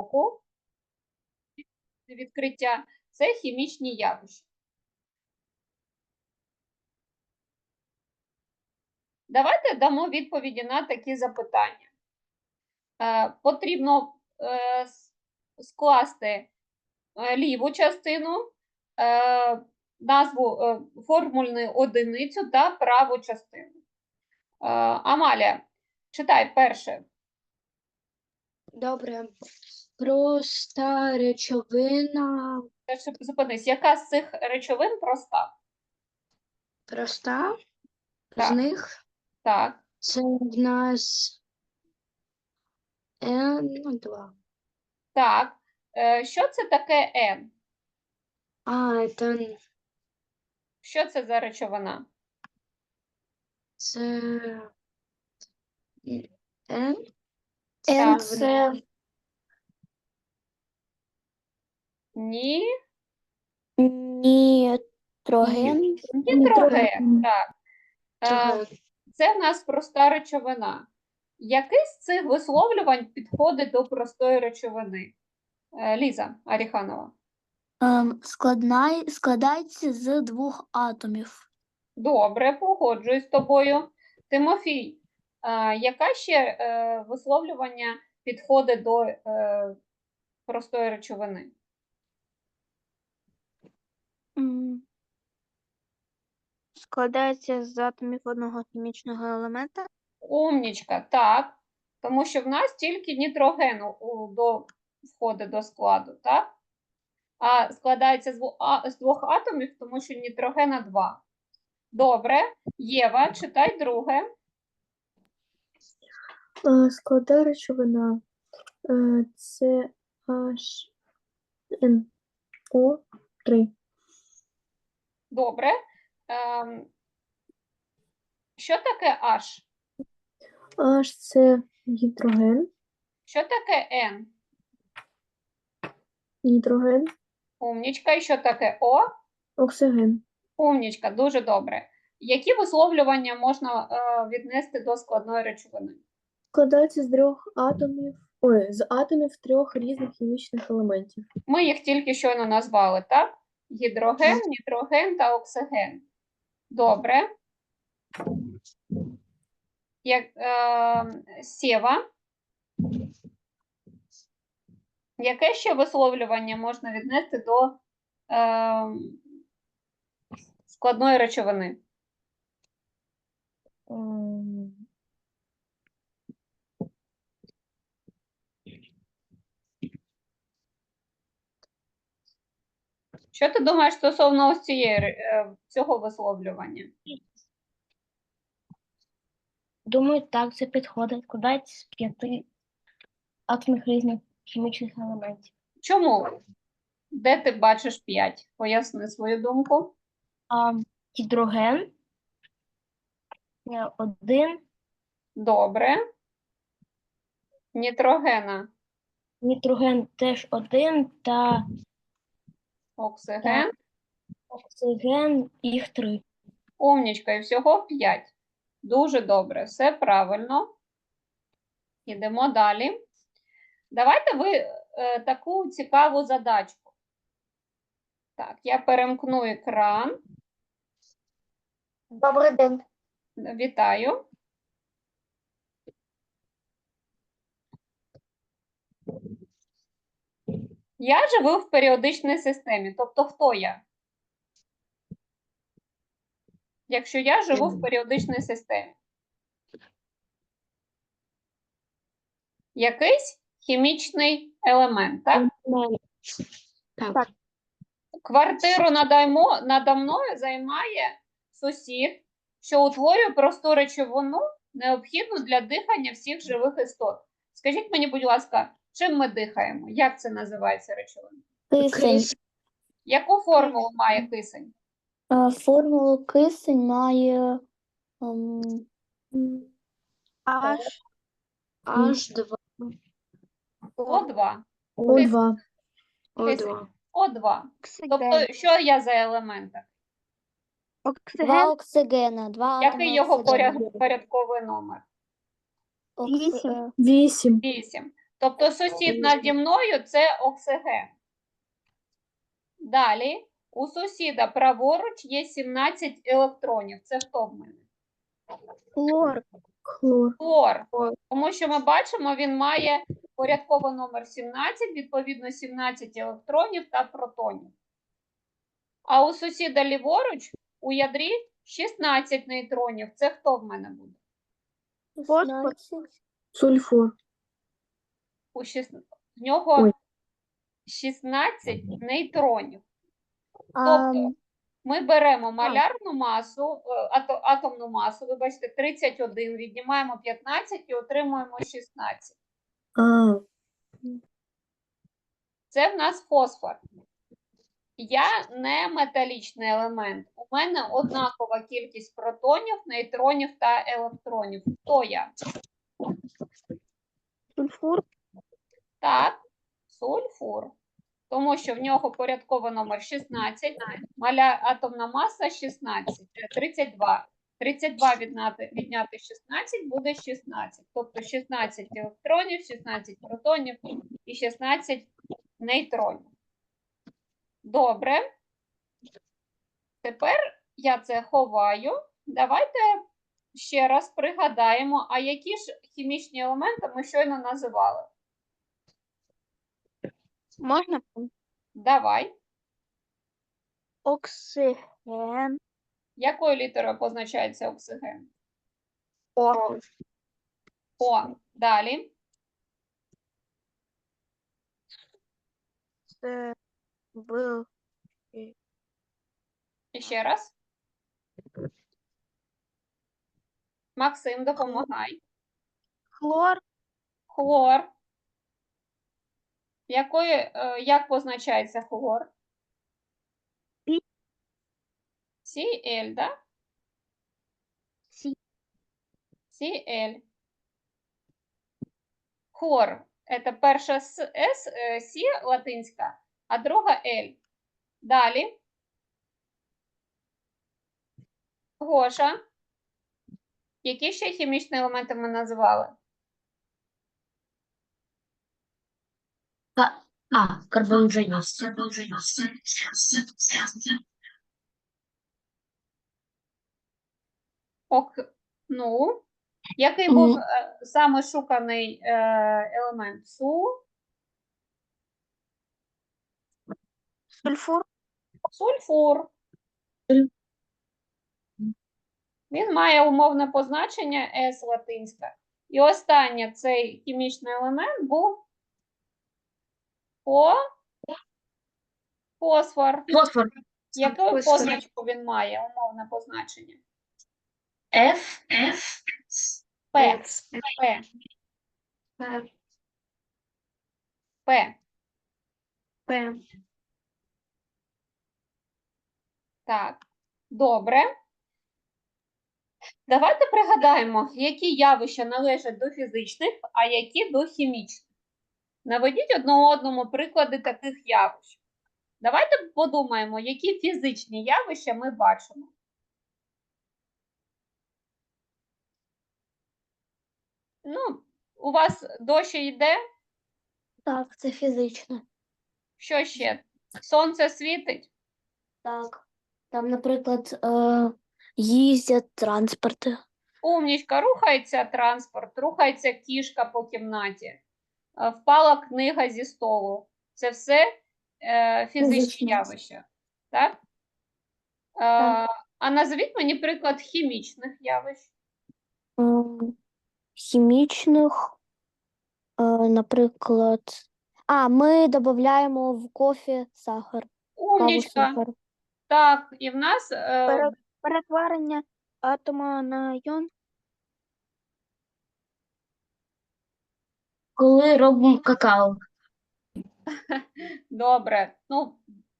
року відкриття це хімічні явища. Давайте дамо відповіді на такі запитання. Е, Потрібно е, скласти е, ліву частину, назву формульну одиницю та праву частину. Амалія, читай перше. Добре. Проста речовина. Зупинись, яка з цих речовин проста? Проста. Так. З них Так, це в нас N2. так. Е, Що це таке N? А, це, Що це за речовина? це N. Так. це Ні, нітроген. нітроген. Так. Е. Це в нас проста речовина. Який з цих висловлювань підходить до простої речовини? Е, Ліза Аріханова. Ем, складна, складається з двох атомів. Добре, погоджуюсь з тобою. Тимофій, е, яка ще е, висловлювання підходить до е, простої речовини? М, Складається з атомів одного хімічного елемента. Умнічка, так. Тому що в нас тільки нітроген до, входить до складу, так? А складається з двох, атомів, тому що нітрогена два. Добре. Єва, читай друге. Е, Складна речовина е, це HNO3. Добре. Ем, що таке H? H це гідроген, Що таке N? гідроген, Умнічка. І що таке O? оксиген. Умнічка, дуже добре. Які висловлювання можна е, віднести до складної речовини? Складається з трьох атомів, ой, з атомів трьох різних хімічних елементів. Ми їх тільки щойно назвали, так? Гідроген, нітроген та оксиген. Добре. Як, е, Сєва. Яке ще висловлювання можна віднести до е, складної речовини? Що ти думаєш стосовно ось цієї, е, цього висловлювання? Думаю, так це підходить. Складається з п'яти атомів різних хімічних елементів. Чому? Де ти бачиш 5? Поясни свою думку. А гідроген один, Добре. Нітрогена, нітроген теж один та оксиген, оксиген їх три. умнічка, і всього 5. Дуже добре, все правильно. Йдемо далі. Давайте ви е, таку цікаву задачку. Так, я перемкну екран. Добрий день. Вітаю. Я живу в періодичній системі. Тобто, хто я? Якщо я живу в періодичній системі. Якийсь хімічний елемент, так? Так. Квартиру надаймо, надо мною займає сусід, що утворює просту речовину, необхідну для дихання всіх живих істот. Скажіть мені, будь ласка, чим ми дихаємо? Як це називається речовина? Кисень. Яку формулу має кисень? Е, Формулу кисень має ем, Аж H2. О2. О2. O2. О2. Тобто, що я за елемент? два оксигена. Два Який атоми його оксигену. поряд- порядковий номер? Окси- Вісім. е, 8. 8. Тобто сусід наді мною це оксиген. Далі у сусіда праворуч є 17 електронів. Це хто в мене? Хлор. Хлор. Тому що ми бачимо, він має порядково номер 17, відповідно 17 електронів та протонів. А у сусіда ліворуч у ядрі 16 нейтронів. Це хто в мене буде? Фосфор. Сульфур. У шіс... В нього Ой. 16 нейтронів. А, Тобто ми беремо малярну масу, е, ато- атомну масу, вибачте, 31, віднімаємо 15 і отримуємо 16. А, Це в нас фосфор. Я не металічний елемент. У мене однакова кількість протонів, нейтронів та електронів. Хто я? сульфур. Так, сульфур. Тому що в нього порядковий номер 16, маля атомна маса 16, е, 32. 32 відняти, відняти 16 буде 16. Тобто 16 електронів, 16 протонів і 16 нейтронів. Добре. Тепер я це ховаю. Давайте ще раз пригадаємо, а які ж хімічні елементи ми щойно називали. Можна? Давай. Оксиген. Якою літерою позначається оксиген? О. О. Далі. Це був І ще раз. Максим, допомагай. хлор. Хлор. Якої, е, як позначається хлор? Cl, да? Cl. Хлор. Это перша С, С, е, латинська, а друга L. Далі. Гоша. Які ще хімічні елементи ми називали? А, карбонженість. Ок, ну, який був е, саме шуканий е, елемент? Су, Сульфур. сульфур. Він має умовне позначення С латинське. І останнє цей хімічний елемент був Фо... фосфор. Фосфор. Яку фосфор. позначку він має, умовне позначення? Ф, Ф, П. П. П. П. Так, добре. Давайте пригадаємо, які явища належать до фізичних, а які до хімічних. Наведіть одного одному приклади таких явищ. Давайте подумаємо, які фізичні явища ми бачимо. Ну, у вас дощ йде, Так, це фізично. що ще? Сонце світить, Так. Там, наприклад, е, їздять транспорти. умнічка, рухається транспорт, рухається кішка по кімнаті, впала книга зі столу. Це все е, фізичні явища. Так? Е, а назвіть мені приклад хімічних явищ. Ем, Хімічних, е, наприклад. А, ми додаємо в кофі сахар. Умнічка. сахар. Так, і в нас е, Перетворення атома на йон. Коли робимо какао. добре. Ну,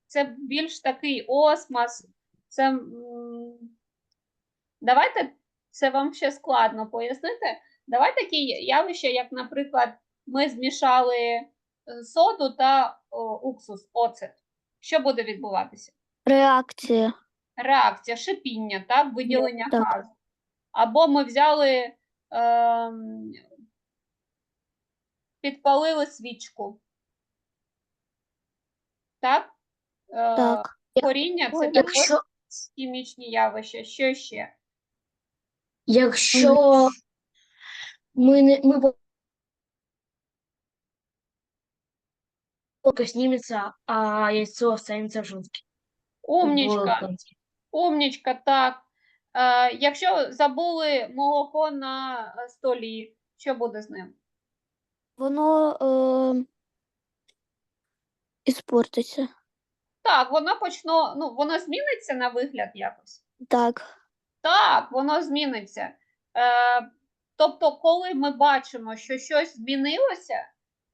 це більш такий осмос. Це, м, давайте це вам ще складно пояснити. Давайте такі явища, як, наприклад, ми змішали е, соду та о, уксус, оцет. Що буде відбуватися? Реакція. Реакція, шипіння, так, виділення Так. газу. Або ми взяли ем, підпалили свічку. Так? Е, Так. Горіння це також Якщо, хімічні явища. Що ще? якщо ми не ми по- сніметься, а яйцо останеться в жовтці. Умнічка. Умнічка, так. Е, якщо забули молоко на е, столі, що буде з ним? Воно е, іспортиться. Так, воно почно, ну, воно зміниться на вигляд якось. Так. Так, воно зміниться. Е, тобто, коли ми бачимо, що щось змінилося,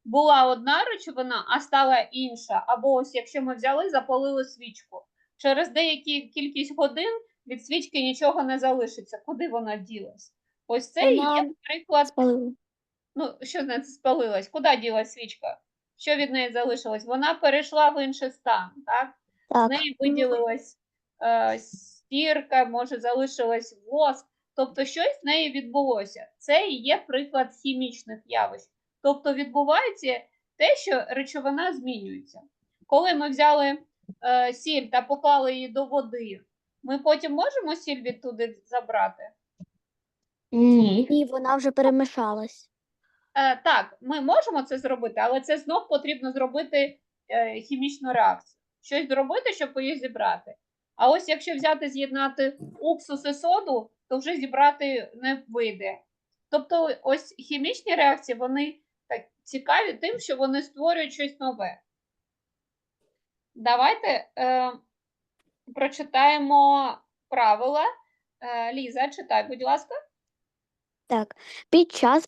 була одна речовина, а стала інша. Або ось якщо ми взяли, запалили свічку. Через деякі кількість годин від свічки нічого не залишиться. Куди вона ділась? Ось це є приклад спалила. Ну, що з нею спалилась? Куди ділась свічка? Що від неї залишилось? Вона перейшла в інший стан, так? З неї виділилась е, стірка, може, залишилась воск. Тобто, щось з нею відбулося. Це і є приклад хімічних явищ. Тобто відбувається те, що речовина змінюється. Коли ми взяли е, сіль та поклали її до води, ми потім можемо сіль відтуди забрати? Ні. І вона вже перемішалась. Е, так, ми можемо це зробити, але це знов потрібно зробити е, хімічну реакцію. Щось зробити, щоб її зібрати. А ось якщо взяти з'єднати уксус і соду, то вже зібрати не вийде. Тобто, ось хімічні реакції вони так цікаві тим, що вони створюють щось нове. Давайте е, прочитаємо правила. Е, Ліза, читай, будь ласка. Так. Під час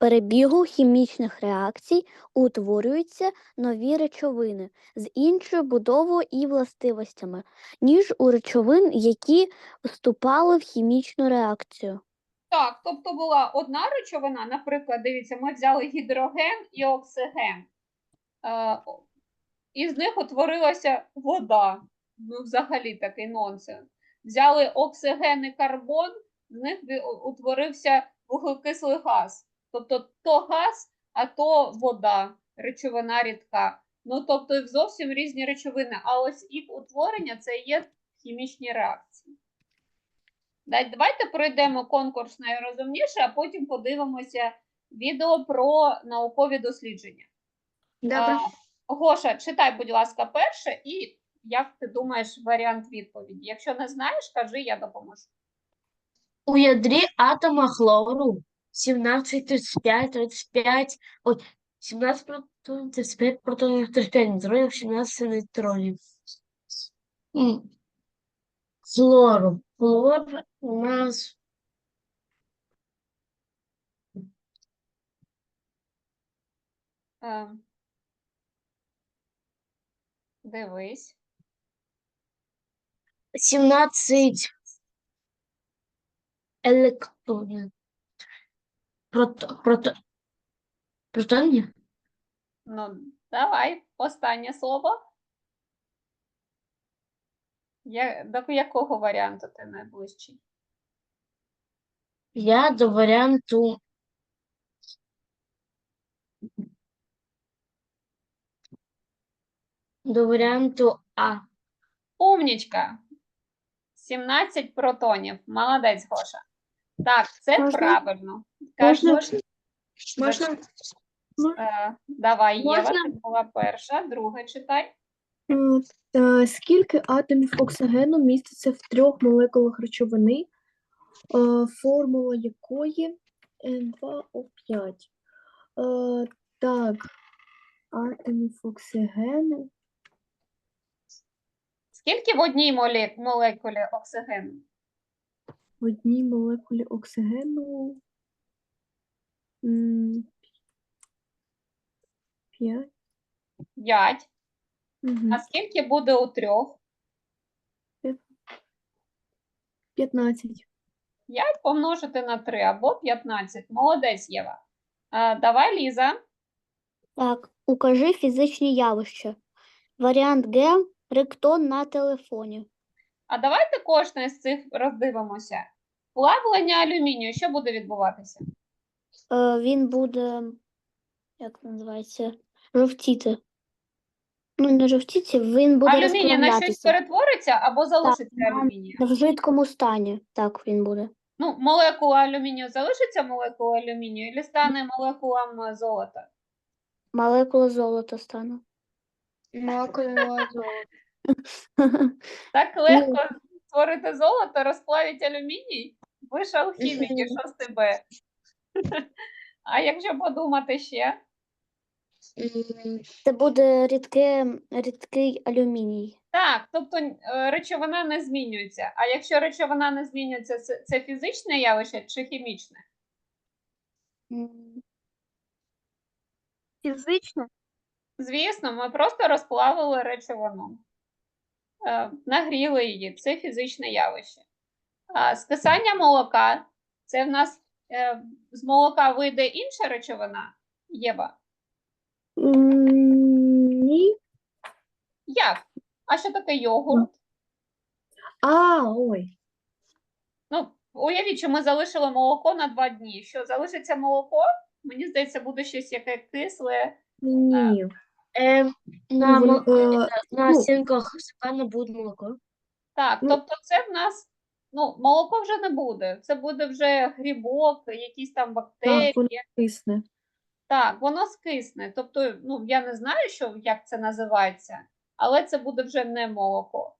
перебігу хімічних реакцій утворюються нові речовини з іншою будовою і властивостями, ніж у речовин, які вступали в хімічну реакцію. Так, тобто була одна речовина, наприклад, дивіться, ми взяли гідроген і оксиген. Е, із них утворилася вода. Ну, взагалі такий нонсенс. Взяли оксиген і карбон, з них утворився вуглекислий газ. Тобто то газ, а то вода, речовина рідка. Ну, тобто зовсім різні речовини. А ось їх утворення це є хімічні реакції. Давайте пройдемо конкурс найрозумніше, а потім подивимося відео про наукові дослідження. Добре. А, Гоша, читай, будь ласка, перше, і як ти думаєш варіант відповіді? Якщо не знаєш, кажи, я допоможу. У ядрі атома хлору 17, 35, 35, ой, 17 протонів, 35 протонів, 35 нейтронів, 17 нейтронів. Хлору. Хлор у нас Е, Дивись. 17 електронів. Прото, прото, протонів? Ну, давай, останнє слово. Я, до якого варіанту ти найближчий? Я до варіанту до варіанту А. Умнічка. 17 протонів. Молодець, Гоша. Так, це Можна? правильно. Можна? Можна? Е, давай, Єва, Можна? ти була перша, друге читай. М, е, Скільки атомів оксигену міститься в трьох молекулах речовини, е, формула якої N2O5? Е, Так, атомів оксигену. Скільки в одній молекулі оксигену? В одній молекулі оксигену. м, П'ять. 5. Мгм. А скільки буде у трьох? П'ятнадцять. 5 помножити на 3 або 15. Молодець, Єва. Е, давай, Ліза. Так, укажи фізичні явища. Варіант Г риктон на телефоні. А давайте кожне з цих роздивимося. Плавлення алюмінію, що буде відбуватися? Е, він буде як називається? Жовтіти. Ну, не жовтіти, він буде Алюміній на щось розплавлятися. перетвориться або залишиться алюміній? В жидкому стані. Так він буде. Ну, молекула алюмінію залишиться молекула алюмінію, і стане молекулам золота? Молекула золота стане. Молекула Так легко створити золото, розплавити алюміній? Ви ж алхіміки, 6 Б. А якщо подумати ще? Це буде рідке, рідкий алюміній. Так, тобто е, речовина не змінюється. А якщо речовина не змінюється, це, це фізичне явище чи хімічне? М, Фізично? Звісно, ми просто розплавили речовину, нагріли її, це фізичне явище. А скисання молока це в нас е, з молока вийде інша речовина, Єва. Ні. Як? А що таке йогурт? А, ой. Ну, уявіть, що ми залишили молоко на два дні. Що залишиться молоко? Мені здається, буде щось яке кисле. Ні. Е, Ну, на, воно, мол- е, на ну. стінках сипано буде молоко. Так, Ну. тобто це в нас ну, молоко вже не буде. Це буде вже грибок, якісь там бактерії. Так, воно кисне. Так, воно скисне. Тобто, ну, я не знаю, що, як це називається, але це буде вже не молоко.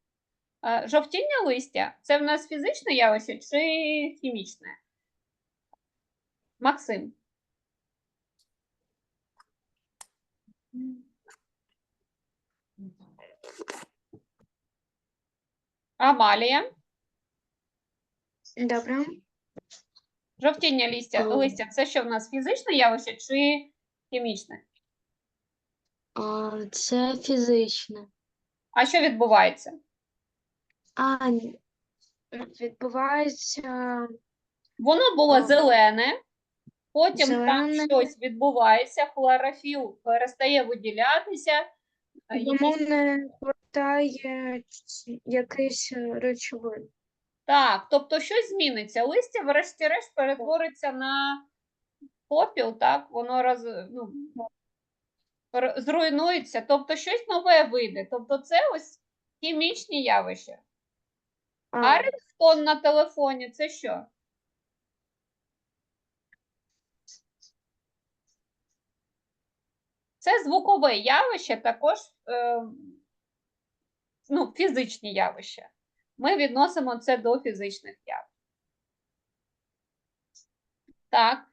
Е, Жовтіння листя це в нас фізичне явище чи хімічне? Максим. Амалія. Добре. Жовтіння листя, Е. листя це що в нас фізичне явище чи хімічне? А, це фізичне. А що відбувається? А, ні. відбувається. Воно було А. зелене, потім там Зелене. щось відбувається, хлорофіл перестає виділятися. Йому не вистачає якийсь речовин. Так, тобто щось зміниться. Листя, врешті-решт, перетвориться на попіл, так, воно роз, ну, зруйнується, тобто щось нове вийде. Тобто це ось хімічні явища. А рингтон на телефоні це що? Це звукове явище, також е, ну, фізичні явища. Ми відносимо це до фізичних явищ. Так.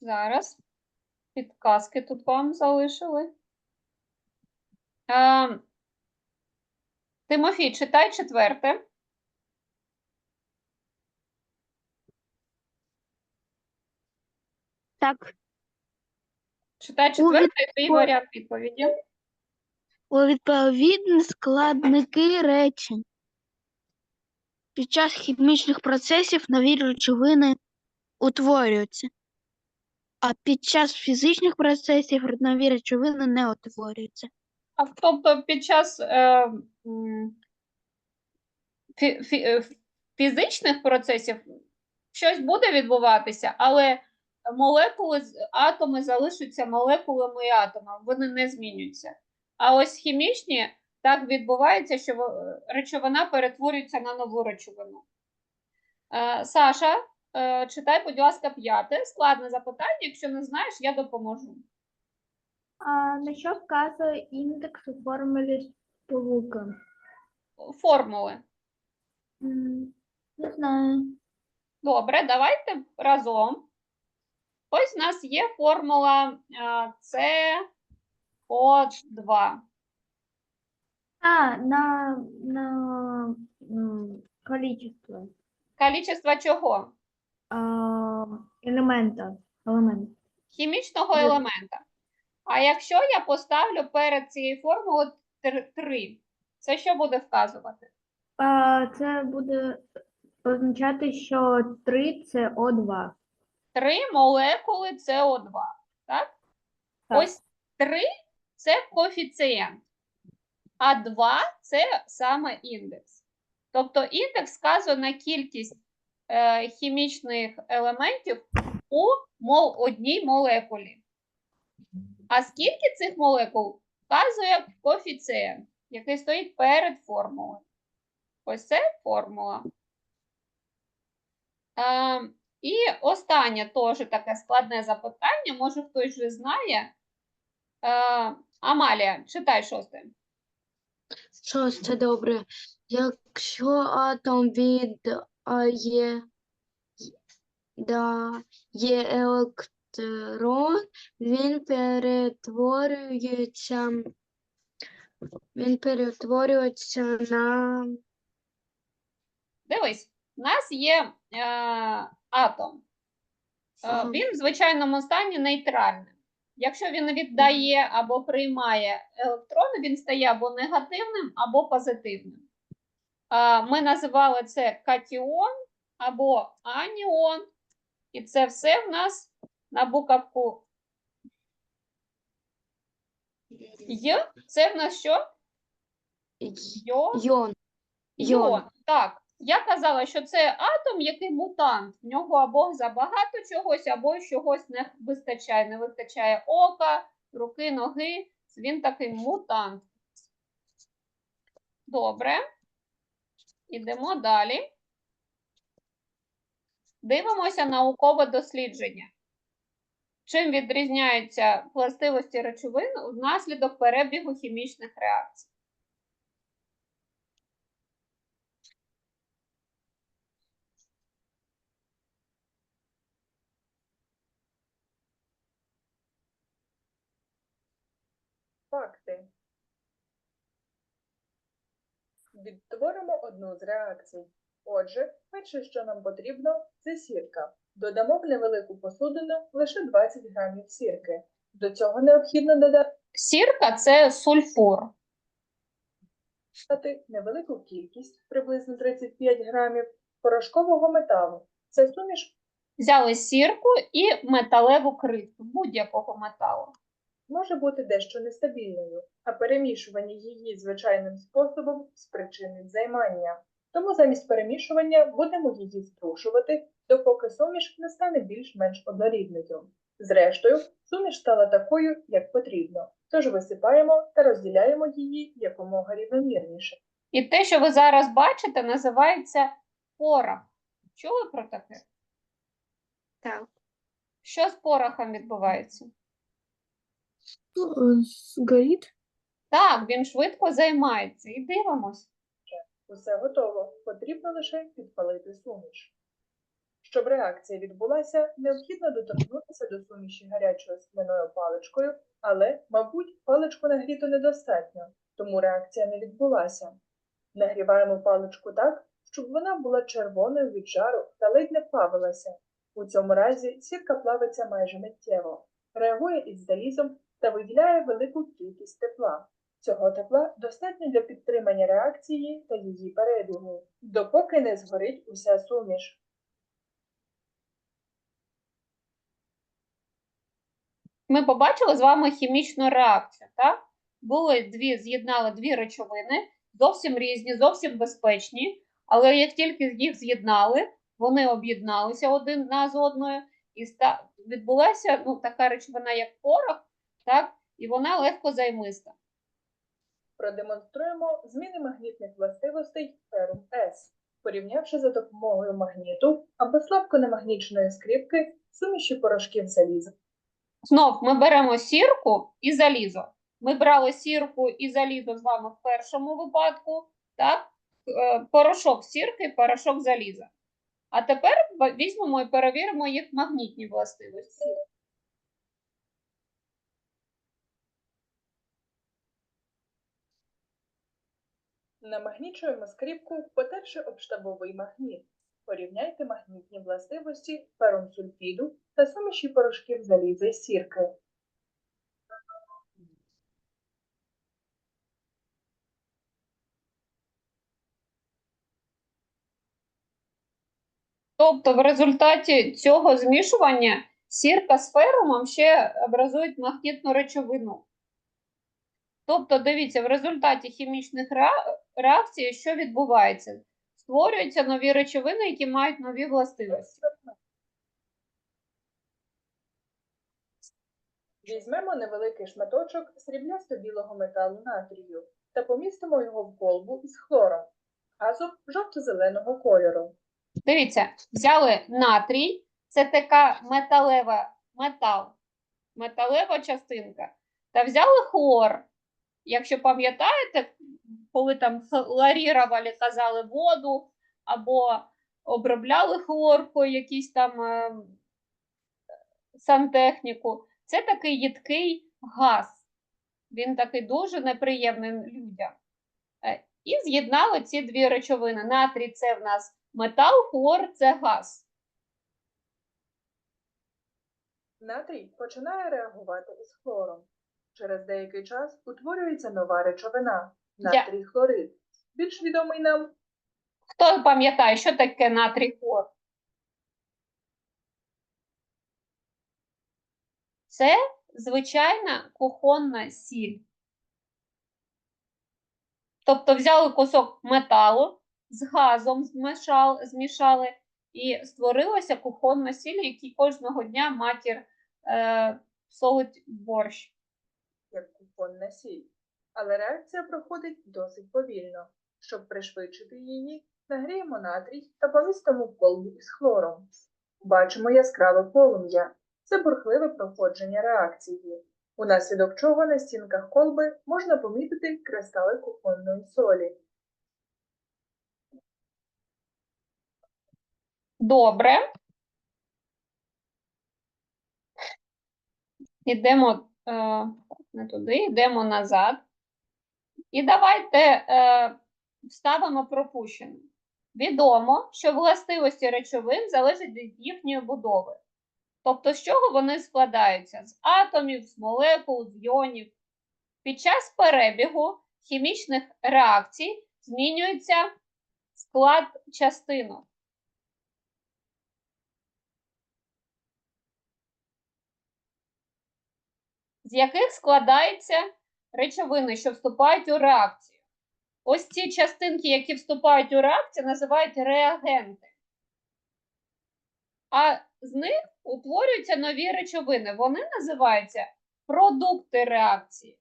Зараз підказки тут вам залишили. Е, Тимофій, читай четверте. Так. Читай У четверте, твій варіант відповіді. У відповідні складники речень. Під час хімічних процесів нові речовини утворюються, а під час фізичних процесів нові речовини не утворюються. А тобто під час е, фі, фі, фізичних процесів щось буде відбуватися, але молекули, атоми залишаться молекулами і атомами, вони не змінюються. А ось хімічні так відбувається, що речовина перетворюється на нову речовину. Е, Саша, е, читай, будь ласка, п'яте. Складне запитання. Якщо не знаєш, я допоможу. А на що вказує індекс у формулі сполуки? Формули. Не знаю. Добре, давайте разом. Ось у нас є формула СО2. А, на, на количество Количество чого? а, елемента. Елемент. Хімічного Мгм. елемента. А якщо я поставлю перед цією формулою 3, це що буде вказувати? А, це буде означати, що 3 це О2. 3 молекули СО2. Так? Так. Ось 3 це коефіцієнт, а 2 це саме індекс. Тобто індекс вказує на кількість е, хімічних елементів у мол, одній молекулі. А скільки цих молекул вказує коефіцієнт, який стоїть перед формулою. Ось це формула. Е, і останнє теж таке складне запитання, може хтось вже знає. Е, Амалія, читай шосте. Шосте добре. Якщо атом від А є, да, є електрон, він перетворюється, він перетворюється на Дивись, у нас є е, атом. Е, він в звичайному стані нейтральним. Якщо він віддає або приймає електрони, він стає або негативним, або позитивним. Е, ми називали це катіон або аніон, і це все в нас на буковку Й. Це в нас що? Йон. Йон. Йон. Так, я казала, що це атом, який мутант. В нього або забагато чогось, або чогось не вистачає. Не вистачає ока, руки, ноги. Він такий мутант. Добре. Ідемо далі. Дивимося наукове дослідження. Чим відрізняються властивості речовин внаслідок перебігу хімічних реакцій? Факти. Відтворимо одну з реакцій. Отже, перше, що нам потрібно, це сірка. Додамо в невелику посудину лише 20 грамів сірки. До цього необхідно додати Сірка це сульфур. невелику кількість, приблизно 35 грамів, порошкового металу. Це суміш Взяли сірку і металеву крихту будь-якого металу. Може бути дещо нестабільною, а перемішування її звичайним способом спричинить займання. Тому замість перемішування будемо її струшувати, допоки суміш не стане більш-менш однорідною. Зрештою, суміш стала такою, як потрібно, тож висипаємо та розділяємо її якомога рівномірніше. І те, що ви зараз бачите, називається порох. Чули про таке? Так. Що з порохом відбувається? Е, Так, він швидко займається. І дивимось. Усе готово, потрібно лише підпалити суміш. Щоб реакція відбулася, необхідно доторкнутися до суміші гарячою скляною паличкою, але, мабуть, паличку нагріто недостатньо, тому реакція не відбулася. Нагріваємо паличку так, щоб вона була червоною від жару та ледь не плавилася. У цьому разі сірка плавиться майже миттєво, реагує із залізом та виділяє велику кількість тепла. Цього тепла достатньо для підтримання реакції та її перебігу, допоки не згорить уся суміш. Ми побачили з вами хімічну реакцію. Так? Були дві, з'єднали дві речовини, зовсім різні, зовсім безпечні, але як тільки їх з'єднали, вони об'єдналися один на з одною, і відбулася ну, така речовина, як порох, так? і вона легко займиста. Продемонструємо зміни магнітних властивостей ферум С, порівнявши за допомогою магніту або слабконемагнічної скріпки суміші порошків заліза. Знов ми беремо сірку і залізо. Ми брали сірку і залізо з вами в першому випадку, так? Е, Порошок сірки, порошок заліза. А тепер візьмемо і перевіримо їх магнітні властивості. Намагнічуємо скріпку, потерши об штабовий магніт. Порівняйте магнітні властивості ферум сульфіду та суміші порошків заліза і сірки. Тобто, в результаті цього змішування сірка з ферумом ще образують магнітну речовину. Тобто, дивіться, в результаті хімічних реакцій, що відбувається? створюються нові речовини, які мають нові властивості. Візьмемо невеликий шматочок сріблясто-білого металу натрію та помістимо його в колбу із хлором, газом жовто-зеленого кольору. Дивіться, взяли натрій, це така металева метал, металева частинка. Та взяли хлор. Якщо пам'ятаєте, коли там хлорірували, казали воду, або обробляли хлоркою якісь там е, сантехніку, це такий їдкий газ. Він такий дуже неприємний людям. Е, І з'єднали ці дві речовини. Натрій це в нас метал, хлор це газ. Натрій починає реагувати із хлором. Через деякий час утворюється нова речовина натрій хлорид, більш відомий нам Хто пам'ятає, що таке натрій хлор? Це звичайна кухонна сіль. Тобто взяли кусок металу, з газом змішали, змішали і створилася кухонна сіль, який кожного дня матір е, солить борщ. Як кухонна сіль. Але реакція проходить досить повільно. Щоб пришвидшити її, нагріємо натрій та помістимо колбу із хлором. Бачимо яскраве полум'я. Це бурхливе проходження реакції, унаслідок чого на стінках колби можна помітити кристали кухонної солі. Добре. Йдемо е, не туди, йдемо назад. І давайте е, вставимо пропущене. Відомо, що властивості речовин залежать від їхньої будови. Тобто, з чого вони складаються? З атомів, з молекул, з іонів. Під час перебігу хімічних реакцій змінюється склад частинок. З яких складаються речовини, що вступають у реакцію. Ось ці частинки, які вступають у реакцію, називають реагенти. А з них утворюються нові речовини. Вони називаються продукти реакції.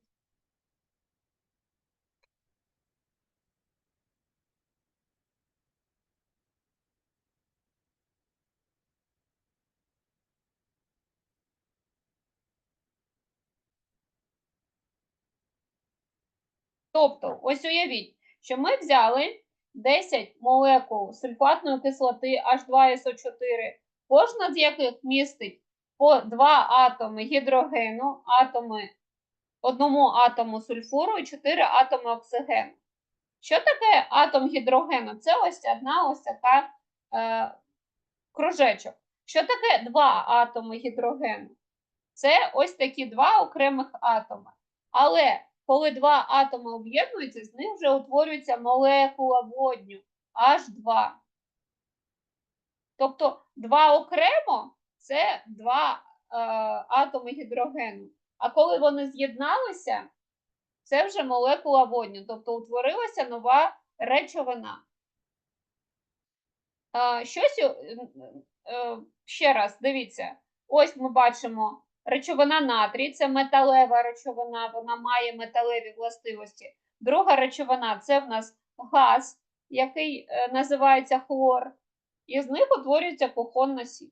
Тобто, ось уявіть, що ми взяли 10 молекул сульфатної кислоти H2SO4, кожна з яких містить по 2 атоми гідрогену, атоми, одному атому сульфуру і 4 атоми оксигену. Що таке атом гідрогену? Це ось одна ось така е, кружечок. Що таке два атоми гідрогену? Це ось такі два окремих атоми. Але коли два атоми об'єднуються, з них вже утворюється молекула водню H2. Тобто два окремо це два е, атоми гідрогену. А коли вони з'єдналися, це вже молекула водню, тобто утворилася нова речовина. Е, щось, е, е, ще раз, дивіться, ось ми бачимо Речовина натрій це металева речовина, вона має металеві властивості. Друга речовина це в нас газ, який е, називається хлор, і з них утворюється кухонна сіль.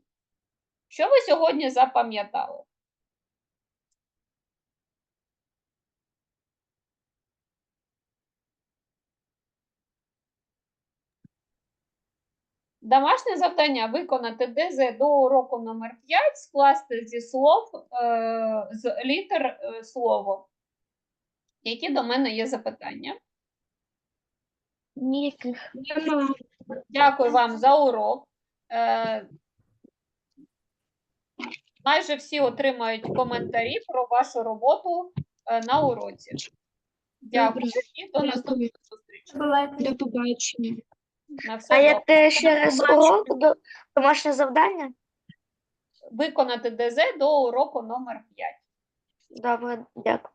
Що ви сьогодні запам'ятали? Домашнє завдання виконати ДЗ до уроку номер 5, скласти зі слов, е, з літер е, слово. Які до мене є запитання? Ніяких. Дякую вам за урок. Е, майже всі отримають коментарі про вашу роботу на уроці. Дякую і до наступної зустрічі. До побачення. На все А добре. як ще раз урок, до- домашнє завдання? Виконати ДЗ до уроку номер 5. Добре, дякую.